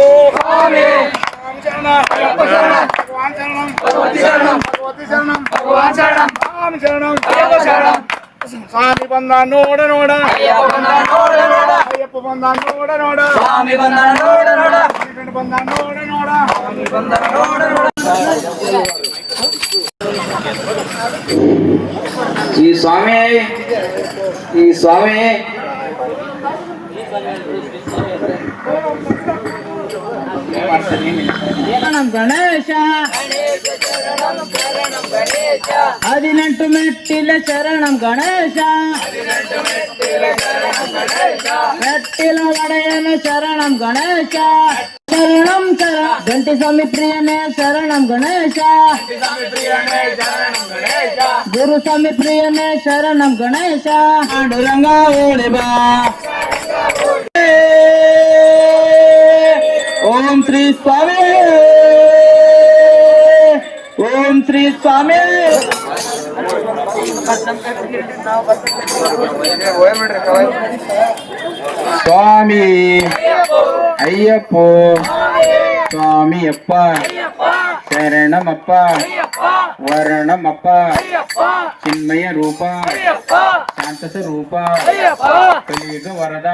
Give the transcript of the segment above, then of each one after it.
స్వామి శరణం అయ్యప్ప శరణం భగవాన్ శరణం భగవతి శరణం భగవతి శరణం భగవాన్ శరణం స్వామి శరణం అయ్యప్ప శరణం స్వామి బంధ నోడ నోడ అయ్యప్ప బంధ నోడ నోడ అయ్యప్ప బంధ నోడ నోడ స్వామి బంధ నోడ నోడ శ్రీకృష్ణ బంధ నోడ నోడ స్వామి బంధ నోడ నోడ ఈ స్వామి ఈ స్వామి శరణం గణేశ హదినెంటు మెట్టిల శరణం గణేశ మెట్టిల వడయన శరణం గణేశ శరణం శర గంటి స్వామి ప్రియనే శరణం గణేశ గురు స్వామి ప్రియనే శరణం గణేశ పాండురంగా ఓడిబా ஸ்ரீ சுவாமி ஓம் ஸ்ரீ சுவாமி சுவாமி ஐயப்போ! சுவாமி அப்பா சரணம் அப்பா ವರ್ಣಂ ಅಪ್ಪ ಚಿನ್ಮಯ ರೂಪ ಶಾಂತಸ ರೂಪ ಕಲಿಯುಗ ವರದ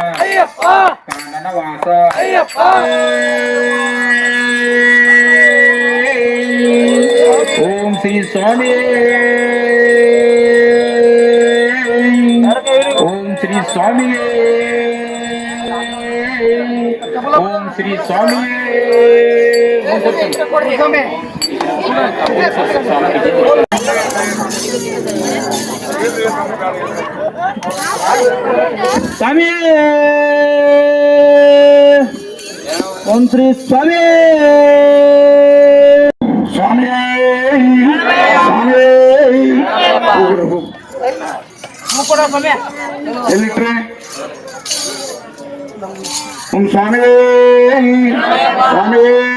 ಕಾನನ ವಾಸ ಓಂ ಶ್ರೀ ಸ್ವಾಮಿ ಓಂ ಶ್ರೀ ಸ್ವಾಮಿ ಓಂ ಶ್ರೀ ಸ್ವಾಮಿ தமிழ் ஓம் ஸ்ரீ சுவாமி சுவாமி சுவாமி உன் சுவாமி சுவாமி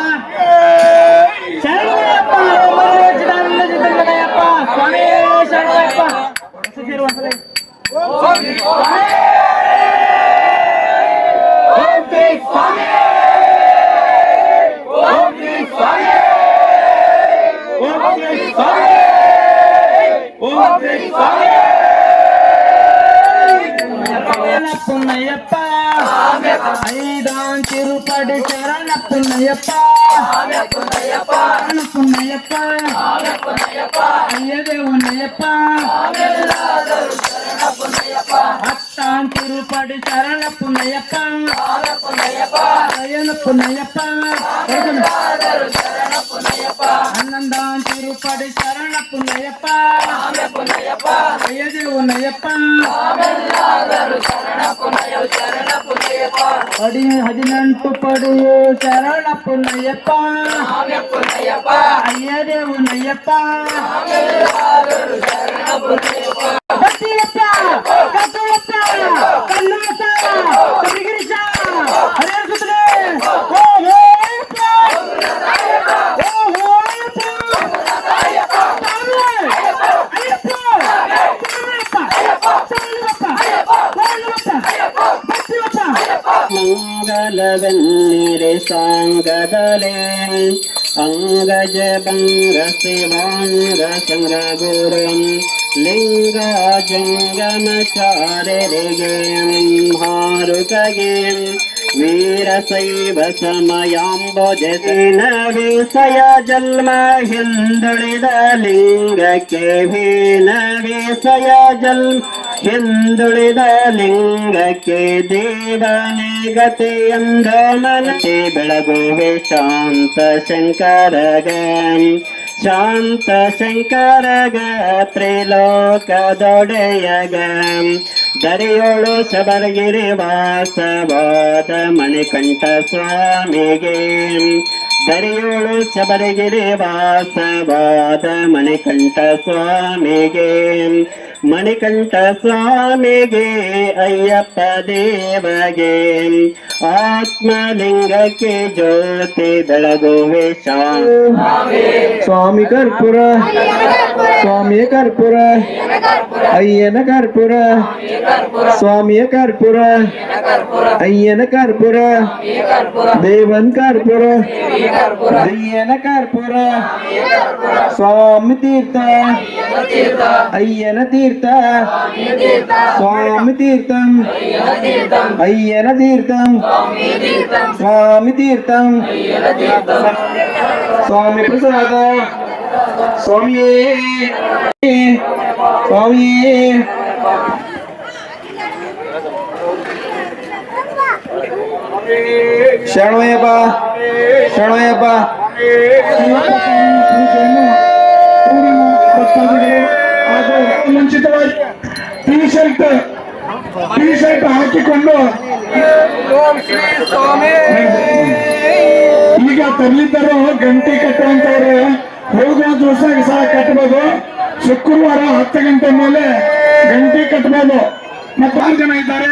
பொன்னையப்பா ஐதான் திருப்படி சரண பொன்னையப்பா பொன்னையப்பா ஐயதே உன்னையப்பா அத்தான் திருப்படி சரண பொன்னையப்பா சயன பொன்னையப்பா அண்ணன் தான் திருப்படி சரண பொன்னையப்பா புண்ணையப்பா ஐயது உன்னையப்பா படி ಹದಿನೆಂಟು ಪಡೆಯು ಶರಣ ಪುಣ್ಣಯ್ಯಪ್ಪ ಅಯ್ಯದೇ ಉಣ್ಣಯ್ಯಪ್ಪ लगन् निगले अङ्गज भङ्गजङ्गमचारुक गेम् निरव समयाम्बोजेन विषया जन्म हिन्दु लिङ्गके भिन विषया जन्म ಹಿಂದುಳಿದ ಲಿಂಗಕ್ಕೆ ದೇವನೇ ಗತಿಯಂದ ಮನತೆ ಬೆಳಗುವೆ ಶಾಂತ ಶಂಕರಗ ಶಾಂತ ಶಂಕರಗ ತ್ರಿಲೋಕದೊಡೆಯಗ ದರಿಯೋಳು ಸಬರಗಿರಿ ವಾಸವಾದ ಮಣಿಕಂಠ ಸ್ವಾಮಿಗೆ. ದರಿಯೋಳು ಶಬರಿಗಿರಿ ವಾಸವಾದ ಮಣಿಕಂಠ ಸ್ವಾಮಿಗೆ. ಮಣಿಕಂಠ ಸ್ವಾಮಿಗೆ ಅಯ್ಯಪ್ಪ ದೇವಗೆ ಆತ್ಮಲಿಂಗಕ್ಕೆ ಜ್ಯೋತಿ ಬೆಳಗುವೆ ಸ್ವಾಮಿ ಕರ್ಪೂರ ಸ್ವಾಮಿಯ ಕರ್ಪೂರ ಅಯ್ಯನ ಕರ್ಪೂರ ಸ್ವಾಮಿಯ ಕರ್ಪೂರ ಅಯ್ಯನ ಕರ್ಪೂರ ದೇವನ್ ಕರ್ಪೂರ ದಯ್ಯನ ಕರ್ಪೂರ ಸ್ವಾಮಿ ತೀರ್ಥ ಅಯ್ಯನ ತೀರ್ಥ ಸ್ವಾಮಿ ತೀರ್ಥಂ ಅಯ್ಯನ ತೀರ್ಥಂ ಸ್ವಾಮಿ ತೀರ್ಥಂ ಸ್ವಾಮಿ ಪ್ರಸಾದ ಸ್ವಾಮಿಯೇ ಸ್ವಾಮಿಯೇ ಶರಣಯ್ಯಪ್ಪ ಶರಣಯ್ಯಪ್ಪ ಹಾಗೂ ಮುಂಚಿತವಾಗಿ ಟಿ ಶರ್ಟ್ ಟಿ ಶರ್ಟ್ ಹಾಕಿಕೊಂಡು ಈಗ ತರಲಿದ್ದರು ಗಂಟೆ ಕಟ್ಟುವಂತವ್ರು, ಹೋಗುವ ದಿವಸ ಸಹ ಕಟ್ಟಬಹುದು. ಶುಕ್ರವಾರ ಹತ್ತು ಗಂಟೆ ಮೇಲೆ ಗಂಟೆ ಕಟ್ಟಬಹುದು. ಮತ್ತೆ ಜನ ಇದ್ದಾರೆ.